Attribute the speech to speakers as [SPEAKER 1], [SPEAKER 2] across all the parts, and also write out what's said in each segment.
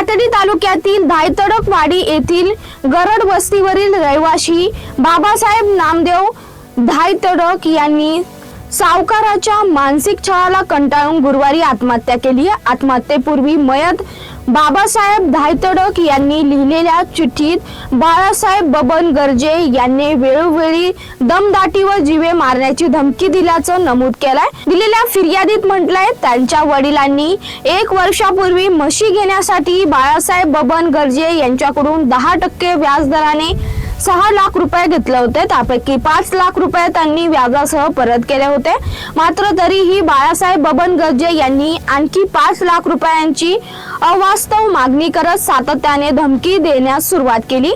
[SPEAKER 1] पाटणी तालुक्यातील धायतडकवाडी येथील गरड वस्तीवरील रहिवाशी बाबासाहेब नामदेव धायतडक यांनी सावकाराच्या मानसिक छळाला कंटाळून गुरुवारी आत्महत्या केली. आत्महत्येपूर्वी मयत बाबासाहेब धायतडक यांनी लिहिलेल्या चिठ्ठीत बाळासाहेब बबन गर्जे यांनी वेळोवेळी दमदाटी व जीवे मारण्याची धमकी दिल्याचं नमूद केलंय. दिलेल्या फिर्यादीत म्हटलंय त्यांच्या वडिलांनी एक वर्षापूर्वी म्हशी घेण्यासाठी बाळासाहेब बबन गर्जे यांच्याकडून दहा टक्के व्याजदराने सहा लाख रुपये घेतले होते. त्यापैकी पाच लाख रुपये त्यांनी व्याजासह परत केले होते. मात्र तरीही बाळासाहेब बबन गर्जे यांनी आणखी पाच लाख रुपयांची अवास्तव मागणी करत सातत्याने धमकी देण्यास सुरुवात केली.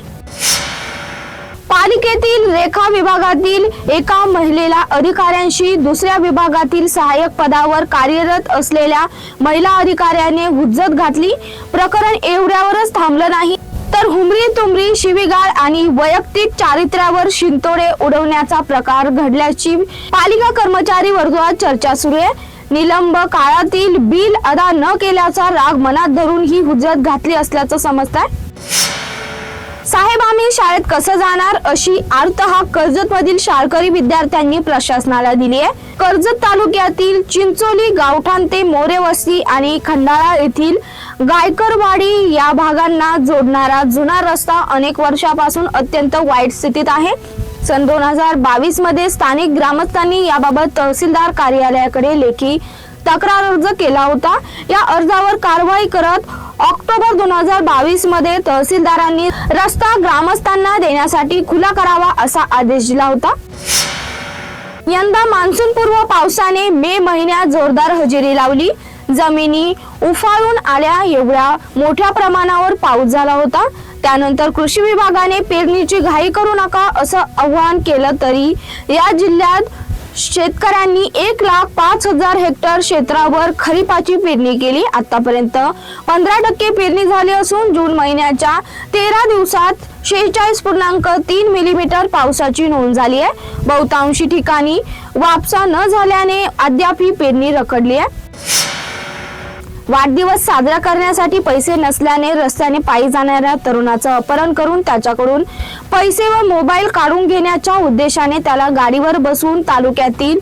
[SPEAKER 1] पालिकेतील रेखा विभागातील एका महिलेला अधिकाऱ्यांशी दुसऱ्या विभागातील सहाय्यक पदावर कार्यरत असलेल्या महिला अधिकाऱ्याने हुज्जत घातली. प्रकरण एवढ्यावरच थांबलं नाही. तर हुमरी तुमरी शिवीगाळ आणि वैयक्तिक चारित्र्यावर शिंतोडे उडवण्याचा प्रकार घडल्याची पालिका कर्मचारी वर्तुळात चर्चा सुरू आहे. निलंब काळातील बिल अदा न केल्याचा राग मनात धरून ही हुजत घातली असल्याचं समजत आहे साहेब आम्ही शाळेत कसं जाणार? अशी अर्थ हा कर्जत मधील शाळकरी विद्यार्थ्यांनी प्रशासनाला दिली आहे. कर्जत तालुक्यातील चिंचोली गावठाण ते मोरेवस्ती आणि खंडाळा येथील गायकरवाडी या भागांना जोडणारा जुना रस्ता अनेक वर्षापासून अत्यंत वाईट स्थितीत आहे. सन दोन हजार बावीसमध्ये स्थानिक ग्रामस्थांनी याबाबत तहसीलदार कार्यालयाकडे लेखी तक्रार अर्ज केला होता. या अर्जावर कारवाई करत ऑक्टोबर दोन हजार बावीसमध्ये तहसीलदारांनी रस्ता ग्रामस्थांना देण्यासाठी खुला करावा असा आदेश दिला होता. यंदा मान्सून पूर्व पावसाने मे महिन्यात जोरदार हजेरी लावली. जमिनी उफाळून आल्या एवढ्या मोठ्या प्रमाणावर पाऊस झाला होता. त्यानंतर कृषी विभागाने पेरणीची घाई करू नका असं आवाहन केलं तरी या जिल्ह्यात शेतकऱ्यांनी एक लाख पाच हजार हेक्टर क्षेत्रावर खरीपाची पेरणी केली. आतापर्यंत पंधरा टक्के पेरणी झाली असून जून महिन्याच्या तेरा दिवसात शेहेचाळीस पूर्णांक तीन मिलीमीटर पावसाची नोंद झाली आहे. बहुतांशी ठिकाणी वापसा न झाल्याने अद्याप ही पेरणी रखडली आहे. वाढदिवस साजरा करण्यासाठी पैसे नसल्याने रस्त्याने पायी जाणाऱ्या तरुणाचं अपहरण करून त्याच्याकडून पैसे व मोबाईल काढून घेण्याच्या उद्देशाने त्याला गाडीवर बसून तालुक्यातील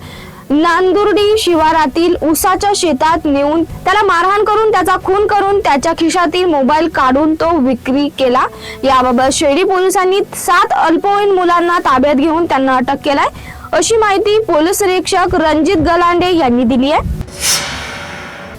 [SPEAKER 1] नांदुर्डी शिवारातील उसाच्या शेतात नेऊन त्याला मारहाण करून त्याचा खून करून त्याच्या खिशातील मोबाईल काढून तो विक्री केला. याबाबत शेडी पोलिसांनी सात अल्पवयीन मुलांना ताब्यात घेऊन त्यांना अटक केलाय. अशी माहिती पोलीस निरीक्षक रणजित गलांडे यांनी दिली आहे.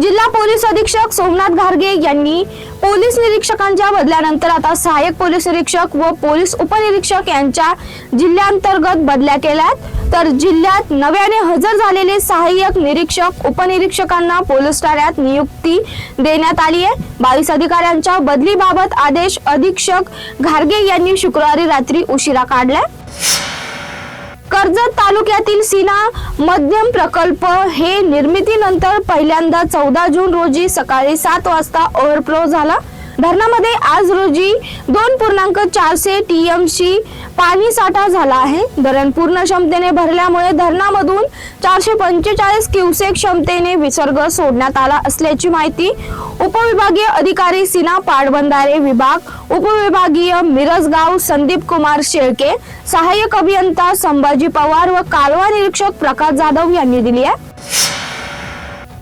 [SPEAKER 1] जिल्हा पोलीस अधीक्षक सोमनाथ घारगे यांनी पोलीस निरीक्षकांच्या बदल्यानंतर आता सहाय्यक पोलीस निरीक्षक व पोलीस उपनिरीक्षक यांच्या जिल्ह्यांतर्गत बदल्या केल्यात. तर जिल्ह्यात नव्याने हजर झालेले सहाय्यक निरीक्षक उपनिरीक्षकांना पोलीस ठाण्यात नियुक्ती देण्यात आली आहे. बावीस अधिकाऱ्यांच्या बदलीबाबत आदेश अधीक्षक घारगे यांनी शुक्रवारी रात्री उशिरा काढलाय. कर्जत तालुक्यातील सीना मध्यम प्रकल्प हे निर्मितीनंतर पहिल्यांदा चौदा जून रोजी सकाळी सात वाजता ओव्हरफ्लो झाला. धरणामध्ये आज रोजी दोन पूर्णांक चारशे टीएमसी पाणी साठा झाला आहे. धरण पूर्ण क्षमतेने भरल्यामुळे धरणामधून चारशे पंचेचाळीस क्युसेक क्षमतेने विसर्ग सोडण्यात आला असल्याची माहिती उपविभागीय अधिकारी सिना पाटबंधारे विभाग उपविभागीय मिरजगाव संदीप कुमार शेळके सहाय्यक अभियंता संभाजी पवार व कालवा निरीक्षक प्रकाश जाधव यांनी दिली आहे.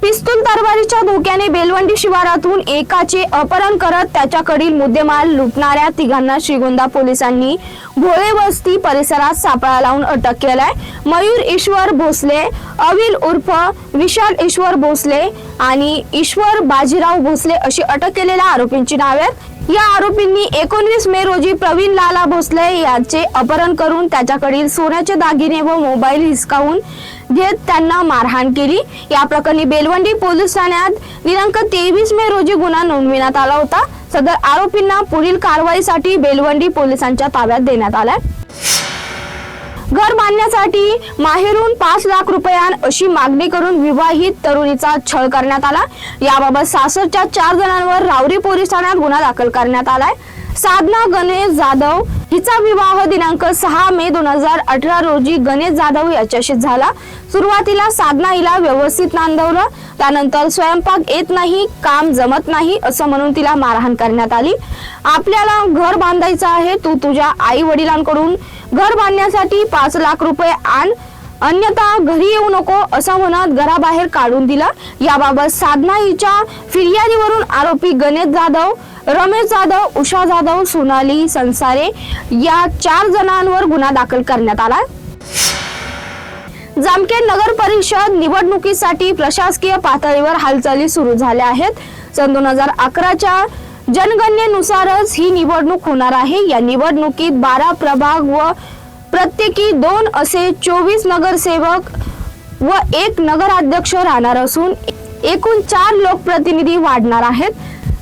[SPEAKER 1] पिस्तूल तरवारीच्या धोक्याने बेलवंडी शिवारातून एकाचे अपहरण करत त्याच्याकडील मुद्देमाल लुटणाऱ्या तिघांना श्रीगोंदा पोलिसांनी भोळे वस्ती परिसरात सापळा लावून अटक केलाय. मयूर ईश्वर भोसले अविल उर्फ विशाल ईश्वर भोसले आणि ईश्वर बाजीराव भोसले अशी अटक केलेल्या आरोपींची नावे आहेत. या आरोपींनी एकोणवीस मे रोजी प्रवीण लाला भोसले याचे अपहरण करून त्याच्याकडील सोन्याचे दागिने व मोबाईल हिसकावून घेत त्यांना मारहाण केली. या प्रकरणी बेलवंडी पोलीस ठाण्यात दिनांक तेवीस मे रोजी गुन्हा नोंदविण्यात आला होता. सदर आरोपींना पुढील कारवाईसाठी बेलवंडी पोलिसांच्या ताब्यात देण्यात आलाय. घर बांधण्यासाठी माहेरून पाच लाख रुपयां अशी मागणी करून विवाहित तरुणीचा छळ करण्यात आला. याबाबत सासरच्या चार जणांवर रावरी पोलीस ठाण्यात गुन्हा दाखल करण्यात आलाय. साधना गणेश जाधव हिचा विवाह दिनांक सहा मे दोन हजार अठरा रोजी गणेश जाधव याच्याशी झाला. सुरुवातीला साधना हिला व्यवस्थित नांदवलं. त्यानंतर स्वयंपाक येत नाही काम जमत नाही असं म्हणून तिला मारहाण करण्यात आली. आपल्याला घर बांधायचं आहे तू तुझ्या आई वडिलांकडून घर बांधण्यासाठी पाच लाख रुपये आण. अन्यथा घरी येऊ नको असं म्हणत घराबाहेर काढून दिलं. याबाबत साधना हिच्या फिर्यादीवरून आरोपी गणेश जाधव रमेश जाधव उषा जाधव सोनाली संसारे या चार जणांवर गुन्हा दाखल करण्यात आला. जामखेड नगर परिषद निवडणुकीसाठी प्रशासकीय पातळीवर हालचाली सुरू झाल्या आहेत. सन दोन हजार अकराच्या जनगणनेनुसारच ही निवडणूक होणार आहे. या निवडणुकीत बारा प्रभाग व प्रत्येकी दोन असे चोवीस नगरसेवक व एक नगराध्यक्ष राहणार असून एकूण चार लोकप्रतिनिधी वाढणार आहेत.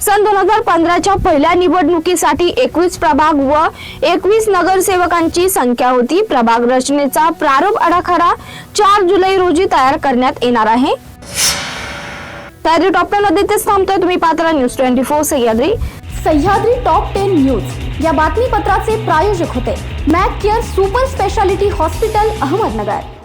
[SPEAKER 1] सन दोन हजार पंधराच्या पहिल्या निवडणुकीसाठी एकवीस प्रभाग व एकवीस नगरसेवकांची संख्या होती. प्रभाग रचनेचा प्रारूप आराखडा चार जुलै रोजी तयार करण्यात येणार आहे. तयारी टॉपमध्ये तेच थांबतोय तुम्ही पात्र news twenty four Sahyadri.
[SPEAKER 2] Sahyadri top ten news. या बातमीपत्राचे प्रायोजक होते. Mac care super speciality hospital Ahmednagar.